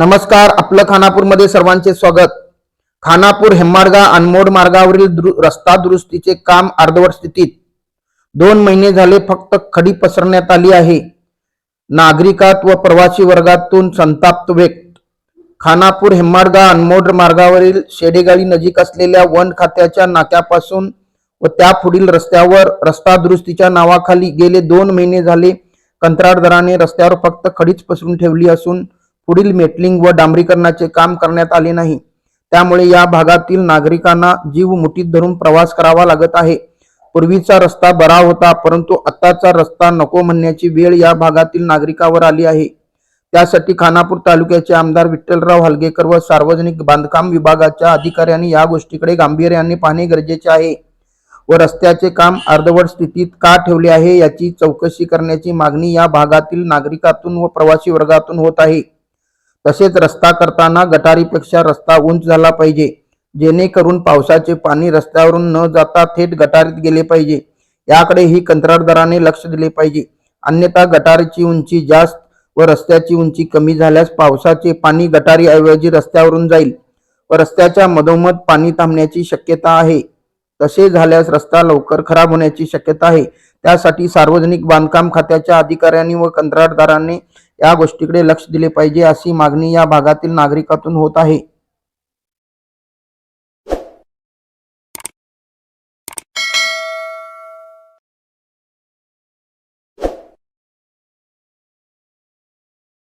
नमस्कार आपलं खानापूरमध्ये सर्वांचे स्वागत. खानापूर हेमार्गा अनमोड मार्गावरील दुरु रस्ता दुरुस्तीचे काम अर्धवट स्थितीत. दोन महिने झाले फक्त खडी पसरण्यात आली आहे. नागरिकात व प्रवासी वर्गातून संताप्त व्यक्त. खानापूर हेमार्गा अनमोड मार्गावरील शेडेगाडी नजीक असलेल्या वन खात्याच्या नाक्यापासून व त्या पुढील रस्त्यावर रस्ता दुरुस्तीच्या नावाखाली गेले दोन महिने झाले कंत्राटदाराने रस्त्यावर फक्त खडीच पसरून ठेवली असून पुढील मेटलिंग व डांबरीकरणाचे काम करण्यात आले नाही. त्यामुळे या भागातील नागरिकांना जीव मुठीत धरून प्रवास करावा लागत आहे. पूर्वीचा रस्ता बरा होता परंतु आत्ताचा रस्ता नको म्हणण्याची वेळ या भागातील नागरिकावर आली आहे. त्यासाठी खानापूर तालुक्याचे आमदार विठ्ठलराव हलगेकर व सार्वजनिक बांधकाम विभागाच्या अधिकाऱ्यांनी या गोष्टीकडे गांभीर्याने पाहणे गरजेचे आहे व रस्त्याचे काम अर्धवट स्थितीत का ठेवले आहे याची चौकशी करण्याची मागणी या भागातील नागरिकातून व प्रवासी वर्गातून होत आहे. तसेच रस्ता करताना गटारीपेक्षा रस्ता उंच झाला पाहिजे. जेणेकरून पावसाचे पाणी रस्त्यावरून न जाता थेट गटारीत गेले पाहिजे. याकडेही कंत्राटदाराने लक्ष दिले पाहिजे. अन्यथा गटारीची उंची जास्त व रस्त्याची उंची कमी झाल्यास पावसाचे पाणी गटारीऐवजी रस्त्यावरून जाईल व रस्त्याच्या मधोमध पाणी थांबण्याची शक्यता आहे. तसे झाल्यास रस्ता लवकर खराब होण्याची शक्यता आहे. त्यासाठी सार्वजनिक बांधकाम खात्याच्या अधिकाऱ्यांनी व कंत्राटदारांनी या गोष्टीकडे लक्ष दिले पाहिजे अशी मागणी या भागातील नागरिकांतून होत आहे.